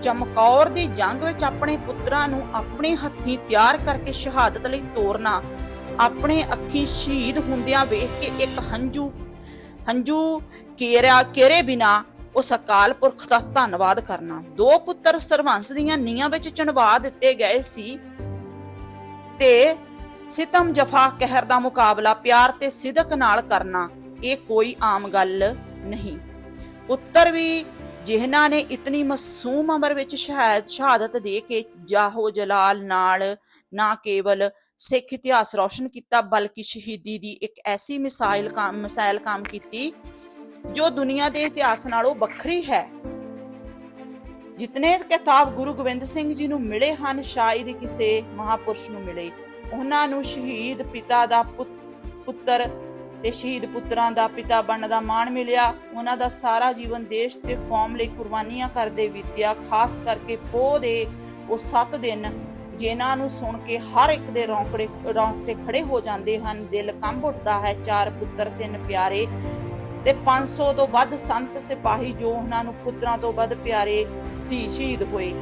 ਚਮਕੌਰ ਦੀ ਜੰਗ ਵਿੱਚ ਆਪਣੇ ਪੁੱਤਰਾਂ ਨੂੰ ਆਪਣੇ ਹੱਥੀਂ ਤਿਆਰ ਕਰਕੇ ਸ਼ਹਾਦਤ ਲਈ ਤੋਰਨਾ, ਆਪਣੇ ਅੱਖੀ ਸ਼ਹੀਦ ਹੁੰਦਿਆਂ ਵੇਖ ਕੇ ਇੱਕ ਹੰਝੂ ਹੰਝੂ ਕੇਰਿਆ, ਕੇਰੇ ਬਿਨਾ ਉਸ ਅਕਾਲ ਪੁਰਖ ਦਾ ਧੰਨਵਾਦ ਕਰਨਾ। ਦੋ ਪੁੱਤਰ ਸਰਵੰਸ ਦੀਆਂ ਨੀਆਂ ਵਿੱਚ ਚਣਵਾ ਦਿੱਤੇ ਗਏ ਸੀ ਤੇ ਸਿਤਮ ਜਫਾ ਕਹਿਰ ਦਾ ਮੁਕਾਬਲਾ ਪਿਆਰ ਤੇ ਸਿਦਕ ਨਾਲ ਕਰਨਾ, ਇਹ ਕੋਈ ਆਮ ਗੱਲ ਨਹੀਂ। ਪੁੱਤਰ ਵੀ ਜਿਨ੍ਹਾਂ ਨੇ ਇਤਨੀ ਮਾਸੂਮ ਉਮਰ ਵਿੱਚ ਸ਼ਹਾਦ, ਸ਼ਹਾਦਤ ਦੇ ਕੇ ਜਾਹੋ ਜਲਾਲ ਨਾਲ ਨਾ ਕੇਵਲ ਸਿੱਖ ਇਤਿਹਾਸ ਰੌਸ਼ਨ ਕੀਤਾ, ਬਲਕਿ ਸ਼ਹੀਦੀ ਦੀ ਇੱਕ ਐਸੀ ਮਿਸਾਈਲ ਕੰਮ ਮਿਸਾਈਲ ਕੰਮ ਕੀਤੀ, ਜੋ ਦੁਨੀਆ ਦੇ ਇਤਿਹਾਸ ਨਾਲੋਂ ਵੱਖਰੀ ਹੈ। ਜਿਤਨੇ ਕਿਤਾਬ ਗੁਰੂ ਗੋਬਿੰਦ ਸਿੰਘ ਜੀ ਨੂੰ ਮਿਲੇ ਹਨ, ਸ਼ਾਇਦ ਕਿਸੇ ਮਹਾਪੁਰਸ਼ ਨੂੰ ਮਿਲੇ। ਉਹਨਾਂ ਨੂੰ ਸ਼ਹੀਦ ਪਿਤਾ ਦਾ ਪੁੱਤਰ ਤੇ ਸ਼ਹੀਦ ਪੁੱਤਰਾਂ ਦਾ, ਪਿਤਾ ਬਣਨ ਦਾ ਮਾਣ ਮਿਲਿਆ। ਉਹਨਾਂ ਦਾ ਸਾਰਾ ਜੀਵਨ ਦੇਸ਼ ਤੇ ਕੌਮ ਲਈ ਕੁਰਬਾਨੀਆਂ ਕਰਦੇ ਬੀਤਿਆ। ਖਾਸ ਕਰਕੇ ਪੋਹ ਦੇ ਉਹ 7 ਦਿਨ, ਜਿਨ੍ਹਾਂ ਨੂੰ ਸੁਣ ਕੇ ਹਰ ਇੱਕ ਦੇ ਰੌਂਕੜੇ, ਰੌਂਕਟੇ ਖੜੇ ਹੋ ਜਾਂਦੇ ਹਨ। ਦਿਲ ਕੰਬ ਉੱਠਦਾ ਹੈ, ਚਾਰ ਪੁੱਤਰ, ਤਿੰਨ ਪਿਆਰੇ ਤੇ 500 ਤੋਂ ਵੱਧ ਸੰਤ ਸਿਪਾਹੀ ਜੋ ਉਹਨਾਂ ਨੂੰ ਪੁੱਤਰਾਂ ਤੋਂ ਵੱਧ ਪਿਆਰੇ ਸੀ, ਸ਼ਹੀਦ ਹੋਏ।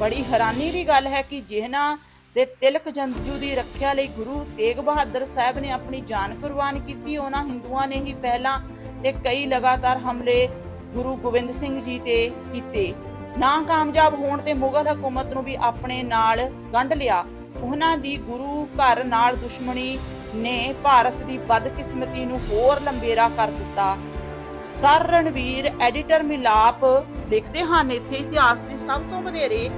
ਬੜੀ ਹੈਰਾਨੀ ਦੀ ਗੱਲ ਹੈ ਕਿ ਜਿਹਨਾਂ ਦੇ ਤਿਲਕ ਜੰਜੂ ਦੀ ਰੱਖਿਆ ਲਈ ਗੁਰੂ ਤੇਗ ਬਹਾਦਰ ਸਾਹਿਬ ਨੇ ਆਪਣੀ ਜਾਨ ਕੁਰਬਾਨ ਕੀਤੀ। ਉਹਨਾਂ ਹਿੰਦੂਆਂ ਨੇ ਹੀ ਪਹਿਲਾਂ ਤੇ ਕਈ ਲਗਾਤਾਰ ਹਮਲੇ ਗੁਰੂ ਗੋਬਿੰਦ ਸਿੰਘ ਜੀ ਤੇ ਕੀਤੇ। ਨਾ ਕਾਮਯਾਬ ਹੋਣ ਤੇ ਮੁਗਲ ਹਕੂਮਤ ਨੂੰ ਵੀ ਆਪਣੇ ਨਾਲ ਗੰਢ ਲਿਆ। ਉਹਨਾਂ ਦੀ ਗੁਰੂ ਘਰ ਨਾਲ ਦੁਸ਼ਮਣੀ ਨੇ ਭਾਰਤ ਦੀ ਬਦਕਿਸਮਤੀ ਨੂੰ ਹੋਰ ਲੰਬੇਰਾ ਕਰ ਦਿੱਤਾ। ਸਰ ਰਣਵੀਰ ਐਡੀਟਰ ਮਿਲਾਪ ਲਿਖਦੇ ਹਨ, ਇੱਥੇ ਇਤਿਹਾਸ ਦੀ ਸਭ ਤੋਂ ਵਧੇਰੇ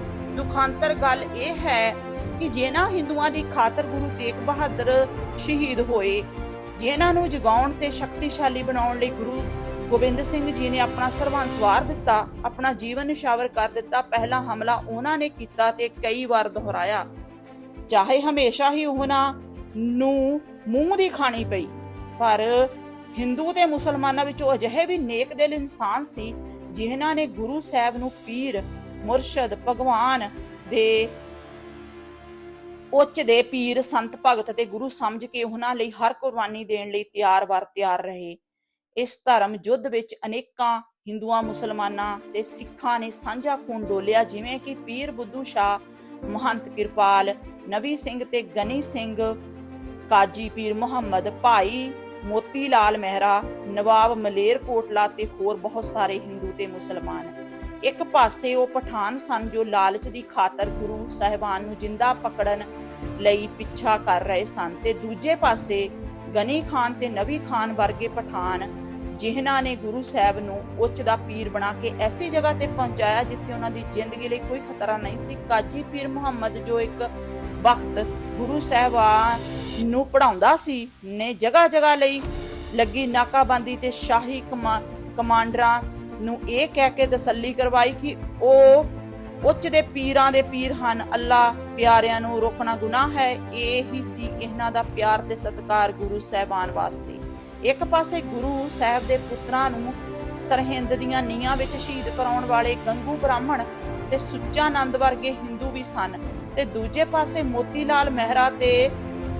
ਦੁਖਾਂਤਰ ਗੱਲ ਇਹ ਹੈ ਕਿ ਜਿਨ੍ਹਾਂ ਹਿੰਦੂਆਂ ਦੀ ਖਾਤਰ ਗੁਰੂ ਤੇਗ ਬਹਾਦਰ ਸ਼ਹੀਦ ਹੋਏ, ਜਿਨ੍ਹਾਂ ਨੂੰ ਜਗਾਉਣ ਤੇ ਸ਼ਕਤੀਸ਼ਾਲੀ ਬਣਾਉਣ ਲਈ ਗੁਰੂ ਗੋਬਿੰਦ ਸਿੰਘ ਜੀ ਨੇ ਆਪਣਾ ਸਰਬੰਸ ਵਾਰ ਦਿੱਤਾ, ਆਪਣਾ ਜੀਵਨ ਨਿਸ਼ਾਵਰ ਕਰ ਦਿੱਤਾ, ਪਹਿਲਾ ਹਮਲਾ ਉਹਨਾਂ ਨੇ ਕੀਤਾ ਤੇ ਕਈ ਵਾਰ ਦੁਹਰਾਇਆ। ਚਾਹੇ ਹਮੇਸ਼ਾ ਹੀ ਉਹਨਾਂ ਨੂੰ ਮੂੰਹ ਦੀ ਖਾਣੀ ਪਈ, ਪਰ ਹਿੰਦੂ ਤੇ ਮੁਸਲਮਾਨਾਂ ਵਿੱਚੋਂ ਅਜਿਹੇ ਵੀ ਨੇਕ ਦਿਲ ਇਨਸਾਨ ਸੀ ਜਿਨ੍ਹਾਂ ਨੇ ਗੁਰੂ ਸਾਹਿਬ ਨੂੰ ਪੀਰ ਮੁਰਸ਼ਦ ਭਗਵਾਨ ਦੇ ਉੱਚ ਦੇ ਪੀਰ ਸੰਤ ਭਗਤ ਤੇ ਗੁਰੂ ਸਮਝ ਕੇ ਉਹਨਾਂ ਲਈ ਹਰ ਕੁਰਬਾਨੀ ਦੇਣ ਲਈ ਤਿਆਰ ਵਾਰ ਤਿਆਰ ਰਹੇ। ਇਸ ਧਰਮ ਯੁੱਧ ਵਿੱਚ ਅਨੇਕਾਂ ਹਿੰਦੂਆਂ, ਮੁਸਲਮਾਨਾਂ ਤੇ ਸਿੱਖਾਂ ਨੇ ਸਾਂਝਾ ਖੂਨ ਡੋਲਿਆ, ਜਿਵੇਂ ਕਿ ਪੀਰ ਬੁੱਧੂ ਸ਼ਾਹ, ਮਹੰਤ ਕਿਰਪਾਲ, ਨਵੀ ਸਿੰਘ ਤੇ ਗਨੀ ਸਿੰਘ, ਕਾਜੀ ਪੀਰ ਮੁਹੰਮਦ, ਭਾਈ ਮੋਤੀ ਲਾਲ ਮਹਿਰਾ, ਨਵਾਬ ਮਲੇਰ ਕੋਟਲਾ ਤੇ ਹੋਰ ਬਹੁਤ ਸਾਰੇ ਹਿੰਦੂ ਤੇ ਮੁਸਲਮਾਨ। ਇੱਕ ਪਾਸੇ ਉਹ ਪਠਾਨ ਸਨ ਜੋ ਲਾਲਚ ਦੀ ਖਾਤਰ ਗੁਰੂ ਸਾਹਿਬਾਨ ਨੂੰ ਜਿੰਦਾ ਪਕੜਨ ਲਈ ਪਿੱਛਾ ਕਰ ਰਹੇ ਸਨ ਤੇ ਦੂਜੇ ਪਾਸੇ ਗਨੀ ਖਾਨ ਤੇ ਨਵੀ ਖਾਨ ਵਰਗੇ ਪਠਾਨ, ਜਿਨ੍ਹਾਂ ਨੇ ਗੁਰੂ ਸਾਹਿਬ ਨੂੰ ਉੱਚ ਦਾ ਪੀਰ ਬਣਾ ਕੇ ਐਸੀ ਜਗ੍ਹਾ ਤੇ ਪਹੁੰਚਾਇਆ ਜਿੱਥੇ ਉਹਨਾਂ ਦੀ ਜ਼ਿੰਦਗੀ ਲਈ ਕੋਈ ਖਤਰਾ ਨਹੀਂ ਸੀ। ਕਾਜੀ ਪੀਰ ਮੁਹੰਮਦ ਜੋ ਇੱਕ ਵਕਤ ਗੁਰੂ ਸਾਹਿਬਾਨ ਨੂੰ ਪੜਾਉਂਦਾ ਸੀ, ਨੇ ਜਗ੍ਹਾ ਜਗ੍ਹਾ ਲਈ ਲੱਗੀ ਨਾਕਾਬੰਦੀ ਤੇ ਸ਼ਾਹੀ ਕਮਾ- ਕਮਾਂਡਰਾਂ ਨੂੰ ਇਹ ਕਹਿ ਕੇ ਤਸੱਲੀ ਕਰਵਾਈ ਕਿ ਉਹ ਉੱਚ ਦੇ ਪੀਰਾਂ ਦੇ ਪੀਰ ਹਨ। ਅੱਲਾ ਪਿਆਰਿਆਂ ਨੂੰ ਰੋਕਣਾ ਗੁਨਾਹ ਹੈ। ਇਹ ਹੀ ਸੀ ਇਹਨਾਂ ਦਾ ਪਿਆਰ ਤੇ ਸਤਿਕਾਰ ਗੁਰੂ ਸਾਹਿਬਾਨ ਵਾਸਤੇ। ਇੱਕ ਪਾਸੇ ਗੁਰੂ ਸਾਹਿਬ ਦੇ ਪੁੱਤਰਾਂ ਨੂੰ ਸਰਹਿੰਦ ਦੀਆਂ ਨੀਹਾਂ ਵਿੱਚ ਸ਼ਹੀਦ ਕਰਾਉਣ ਵਾਲੇ ਗੰਗੂ ਬ੍ਰਾਹਮਣ ਤੇ ਸੁੱਚਾ ਆਨੰਦ ਵਰਗੇ ਹਿੰਦੂ ਵੀ ਸਨ ਤੇ ਦੂਜੇ ਪਾਸੇ ਮੋਤੀ ਲਾਲ ਮਹਿਰਾ ਤੇ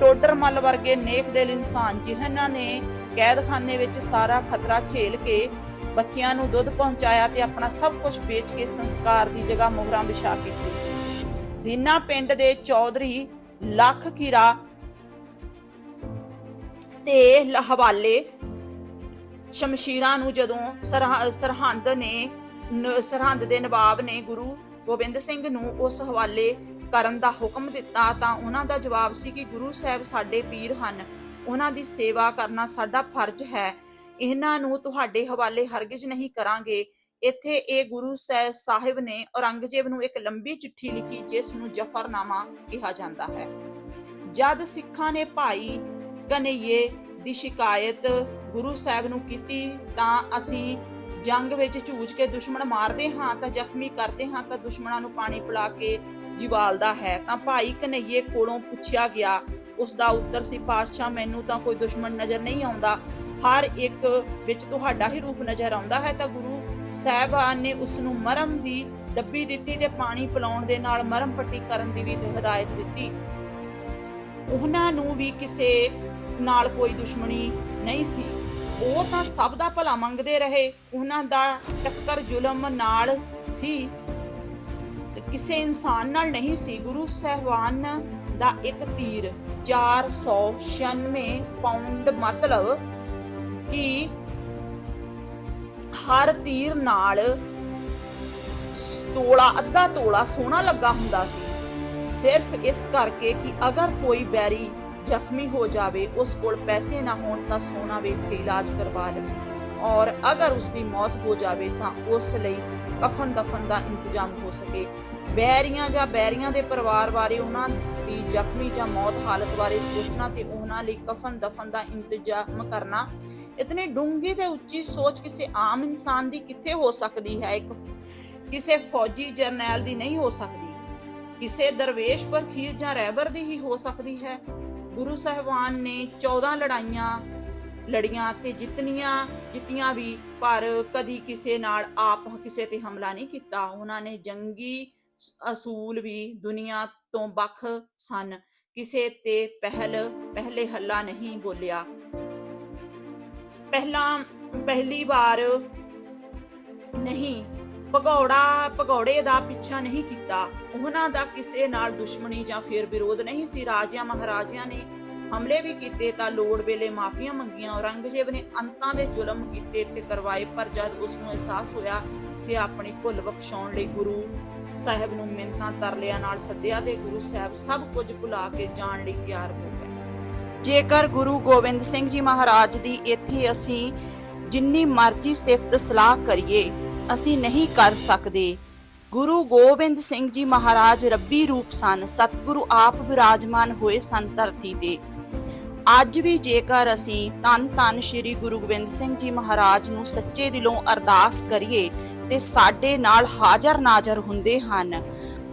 ਟੋਡਰ ਮੱਲ ਵਰਗੇ ਨੇਕ ਦਿਲ ਇਨਸਾਨ, ਜਿਨ੍ਹਾਂ ਨੇ ਕੈਦਖਾਨੇ ਵਿੱਚ ਸਾਰਾ ਖਤਰਾ ਝੇਲ ਕੇ ਬੱਚਿਆਂ ਨੂੰ ਦੁੱਧ ਪਹੁੰਚਾਇਆ ਤੇ ਆਪਣਾ ਸਭ ਕੁਝ ਵੇਚ ਕੇ ਸੰਸਕਾਰ ਦੀ ਜਗ੍ਹਾ ਮੋਹਰਾਂ ਵਿਛਾ ਕੇ ਖਰੀਦੀ ਦੀਨਾ ਪਿੰਡ ਦੇ ਚੌਧਰੀ ਲੱਖ ਕੀਰਾ ਤੇ ਹਵਾਲੇ ਸ਼ਮਸ਼ੀਰਾਂ ਨੂੰ ਜਦੋਂ ਸਰਹ- ਸਰਹੰਦ ਨੇ, ਸਰਹੰਦ ਦੇ ਨਵਾਬ ਨੇ ਗੁਰੂ ਗੋਬਿੰਦ ਸਿੰਘ ਨੂੰ ਉਸ ਹਵਾਲੇ ਕਰਨ ਦਾ ਹੁਕਮ ਦਿੱਤਾ ਤਾਂ ਉਹਨਾਂ ਦਾ ਜਵਾਬ ਸੀ ਕਿ ਗੁਰੂ ਸਾਹਿਬ ਸਾਡੇ ਪੀਰ ਹਨ। ਉਹਨਾਂ ਦੀ ਸੇਵਾ ਕਰਨਾ ਸਾਡਾ ਫਰਜ਼ ਹੈ। ਇਹਨਾਂ ਨੂੰ ਤੁਹਾਡੇ ਹਵਾਲੇ ਹਰਗਿਜ਼ ਨਹੀਂ ਕਰਾਂਗੇ। ਇੱਥੇ ਇਹ ਗੁਰੂ ਸਾਹਿਬ ਨੇ ਔਰੰਗਜ਼ੇਬ ਨੂੰ ਇੱਕ ਲੰਬੀ ਚਿੱਠੀ ਲਿਖੀ, ਜਿਸ ਨੂੰ ਜਫਰਨਾਮਾ ਕਿਹਾ ਜਾਂਦਾ ਹੈ। ਜਦ ਸਿੱਖਾਂ ਨੇ ਭਾਈ ਕਨਈਏ ਦੀ ਸ਼ਿਕਾਇਤ ਗੁਰੂ ਸਾਹਿਬ ਨੂੰ ਕੀਤੀ, ਤਾਂ ਅਸੀਂ ਜੰਗ ਵਿੱਚ ਝੂਝ ਕੇ ਦੁਸ਼ਮਣ ਮਾਰਦੇ ਹਾਂ, ਤਾਂ ਜ਼ਖਮੀ ਕਰਦੇ ਹਾਂ, ਤਾਂ ਦੁਸ਼ਮਣਾਂ ਨੂੰ ਪਾਣੀ ਪਿਲਾ ਕੇ ਜਿਵਾਲਦਾ ਹੈ। ਤਾਂ ਭਾਈ ਕਨਈਏ ਕੋਲੋਂ ਪੁੱਛਿਆ ਗਿਆ ਉਸ ਦਾ ਉੱਤਰ ਸੀ, ਪਾਤਸ਼ਾਹ, ਮੈਨੂੰ ਤਾਂ ਕੋਈ ਦੁਸ਼ਮਣ ਨਜ਼ਰ ਨਹੀਂ ਆਉਂਦਾ। ਹਰ ਇੱਕ ਵਿੱਚ ਤੁਹਾਡਾ ਹੀ ਰੂਪ ਨਜ਼ਰ ਆਉਂਦਾ ਹੈ, ਤਾਂ ਗੁਰੂ ਸਾਹਿਬਾਨ ਨੇ ਉਸ ਨੂੰ ਮਰਮ ਦੀ ਡੱਬੀ ਦਿੱਤੀ ਤੇ ਪਾਣੀ ਪਿਲਾਉਣ ਦੇ ਨਾਲ ਮਰਮ ਪੱਟੀ ਕਰਨ ਦੀ ਵੀ ਹਦਾਇਤ ਦਿੱਤੀ। ਉਹਨਾਂ ਨੂੰ ਵੀ ਕਿਸੇ ਨਾਲ ਕੋਈ ਦੁਸ਼ਮਣੀ ਨਹੀਂ ਸੀ। ਉਹ ਤਾਂ ਸਭ ਦਾ ਭਲਾ ਮੰਗਦੇ ਰਹੇ, ਉਹਨਾਂ ਦਾ ਟੱਕਰ ਜ਼ੁਲਮ ਨਾਲ ਸੀ। ਤੇ ਕਿਸੇ ਇਨਸਾਨ ਨਾਲ ਨਹੀਂ ਸੀ, ਗੁਰੂ ਸਾਹਿਬਾਨ ਦਾ ਇੱਕ ਤੀਰ 496 ਪਾਉਂਡ ਮਤਲਬ ਕਿ ਹਰ ਤੀਰ ਨਾਲ ਤੋਲਾ, ਅੱਧਾ ਤੋਲਾ ਸੋਨਾ ਲੱਗਾ ਹੁੰਦਾ ਸੀ। ਸਿਰਫ ਇਸ ਕਰਕੇ ਕਿ ਅਗਰ ਕੋਈ ਬੈਰੀ ਜ਼ਖਮੀ ਹੋ ਜਾਵੇ, ਉਸ ਕੋਲ ਪੈਸੇ ਨਾ ਹੋਣ ਤਾਂ ਸੋਨਾ ਵੇਚ ਕੇ ਇਲਾਜ ਕਰਵਾ ਲਵੇ। ਔਰ ਅਗਰ ਉਸ ਦੀ ਮੌਤ ਹੋ ਜਾਵੇ ਤਾਂ ਉਸ ਲਈ ਕਫਨ ਦਫਨ ਦਾ ਇੰਤਜ਼ਾਮ ਹੋ ਸਕੇ। ਬੈਰੀਆਂ ਜਾਂ ਬੈਰੀਆਂ ਦੇ ਪਰਿਵਾਰ ਬਾਰੇ ਉਹਨਾਂ ਦੀ ਜ਼ਖਮੀ ਜਾਂ ਮੌਤ ਹਾਲਤ ਬਾਰੇ ਸੋਚਣਾ ਤੇ ਉਹਨਾਂ ਲਈ ਕਫਨ ਦਫਨ ਦਾ ਇੰਤਜ਼ਾਮ ਕਰਨਾ ਇਤਨੀ ਡੂੰਗੀ ਤੇ ਉੱਚੀ ਸੋਚ ਕਿਸੇ ਆਮ ਇਨਸਾਨ ਦੀ ਕਿੱਥੇ ਹੋ ਸਕਦੀ ਹੈ? ਇੱਕ ਕਿਸੇ ਫੌਜੀ ਜਰਨੈਲ ਦੀ ਨਹੀਂ ਹੋ ਸਕਦੀ। ਕਿਸੇ ਦਰਵੇਸ਼ ਪਰ ਖੀਰ ਜਾਂ ਰਹਿਬਰ ਦੀ ਹੀ ਹੋ ਸਕਦੀ ਹੈ। ਗੁਰੂ ਸਾਹਿਬਾਨ ਨੇ 14 ਲੜਾਈਆਂ ਲੜੀਆਂ ਤੇ ਜਿਤਨੀਆਂ ਜਿੱਤੀਆਂ ਵੀ, ਪਰ ਕਦੀ ਕਿਸੇ ਨਾਲ ਆਪ ਕਿਸੇ ਤੇ ਹਮਲਾ ਨਹੀਂ ਕੀਤਾ। ਉਹਨਾਂ ਨੇ ਜੰਗੀ ਅਸੂਲ ਵੀ ਦੁਨੀਆ ਤੋਂ ਵੱਖ ਸਨ। ਕਿਸੇ ਤੇ ਪਹਿਲ, ਪਹਿਲੇ ਹੱਲਾ ਨਹੀਂ ਬੋਲਿਆ। ਪਹਿਲਾਂ, ਪਹਿਲੀ ਵਾਰ ਨਹੀਂ, ਭਗੌੜਾ, ਭਗੌੜੇ ਦਾ ਪਿੱਛਾ ਨਹੀਂ ਕੀਤਾ। ਉਹਨਾਂ ਦਾ ਕਿਸੇ ਨਾਲ ਦੁਸ਼ਮਣੀ ਜਾਂ ਫਿਰ ਵਿਰੋਧ ਨਹੀਂ ਸੀ। ਰਾਜਿਆਂ, ਮਹਾਰਾਜਿਆਂ ਨੇ ਹਮਲੇ ਵੀ ਕੀਤੇ ਤਾਂ ਲੋੜ ਵੇਲੇ ਮਾਫੀਆਂ ਮੰਗੀਆਂ। ਔਰੰਗਜ਼ੇਬ ਨੇ ਅੰਤਾਂ ਦੇ ਜ਼ੁਲਮ ਕੀਤੇ ਤੇ ਕਰਵਾਏ, ਪਰ ਜਦ ਉਸ ਨੂੰ ਅਹਿਸਾਸ ਹੋਇਆ ਕਿ ਆਪਣੀ ਭੁੱਲ ਬਖਸ਼ਾਉਣ ਲਈ ਗੁਰੂ ਸਾਹਿਬ ਨੂੰ ਮਿੰਤਾਂ ਤਰਲਿਆਂ ਨਾਲ ਸੱਦਿਆ ਤੇ ਗੁਰੂ ਸਾਹਿਬ ਸਭ ਕੁਝ ਭੁਲਾ ਕੇ ਜਾਣ ਲਈ ਤਿਆਰ ਹੋ ਜੇਕਰ ਗੁਰੂ ਗੋਬਿੰਦ ਸਿੰਘ ਜੀ ਮਹਾਰਾਜ ਦੀ ਇੱਥੇ ਅਸੀਂ ਜਿੰਨੀ ਮਰਜ਼ੀ ਸਿਫਤ ਸਲਾਹ ਕਰੀਏ, ਅਸੀਂ ਨਹੀਂ ਕਰ ਸਕਦੇ। ਗੁਰੂ ਗੋਬਿੰਦ ਸਿੰਘ ਜੀ ਮਹਾਰਾਜ ਰੱਬੀ ਰੂਪ ਸਨ, ਸਤਿਗੁਰੂ ਆਪ ਵਿਰਾਜਮਾਨ ਹੋਏ ਸਨ ਧਰਤੀ ਤੇ। ਅੱਜ ਵੀ ਜੇਕਰ ਅਸੀਂ ਤਨ ਤਨ ਸ੍ਰੀ ਗੁਰੂ ਗੋਬਿੰਦ ਸਿੰਘ ਜੀ ਮਹਾਰਾਜ ਨੂੰ ਸੱਚੇ ਦਿਲੋਂ ਅਰਦਾਸ ਕਰੀਏ, ਤੇ ਸਾਡੇ ਨਾਲ ਹਾਜ਼ਰ ਨਾਜ਼ਰ ਹੁੰਦੇ ਹਨ।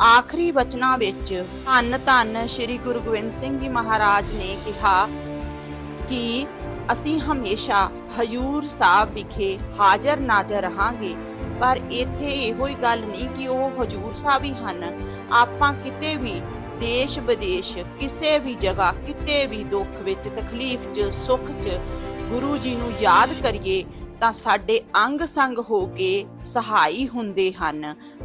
ਆਖਰੀ ਬਚਨਾਂ ਵਿੱਚ ਧੰਨ ਧੰਨ ਸ੍ਰੀ ਗੁਰੂ ਗੋਬਿੰਦ ਸਿੰਘ ਜੀ ਮਹਾਰਾਜ ਨੇ ਕਿਹਾ ਕਿ ਅਸੀਂ ਹਮੇਸ਼ਾ ਹਜੂਰ ਸਾਹਿਬ ਵਿਖੇ ਹਾਜ਼ਰ ਨਾਜ਼ਰ ਰਹਾਂਗੇ, ਪਰ ਇੱਥੇ ਇਹੋ ਹੀ ਗੱਲ ਨਹੀਂ ਕਿ ਉਹ ਹਜੂਰ ਸਾਹਿਬ ਹੀ ਹਨ। ਆਪਾਂ ਕਿਤੇ ਵੀ ਦੇਸ਼ ਵਿਦੇਸ਼, ਕਿਸੇ ਵੀ ਜਗ੍ਹਾ, ਕਿਤੇ ਵੀ ਦੁੱਖ ਵਿੱਚ, ਤਕਲੀਫ 'ਚ, ਸੁੱਖ 'ਚ ਗੁਰੂ ਜੀ ਨੂੰ ਯਾਦ ਕਰੀਏ ਤਾਂ ਸਾਡੇ ਅੰਗ ਸੰਗ ਹੋ ਕੇ ਸਹਾਈ ਹੁੰਦੇ ਹਨ।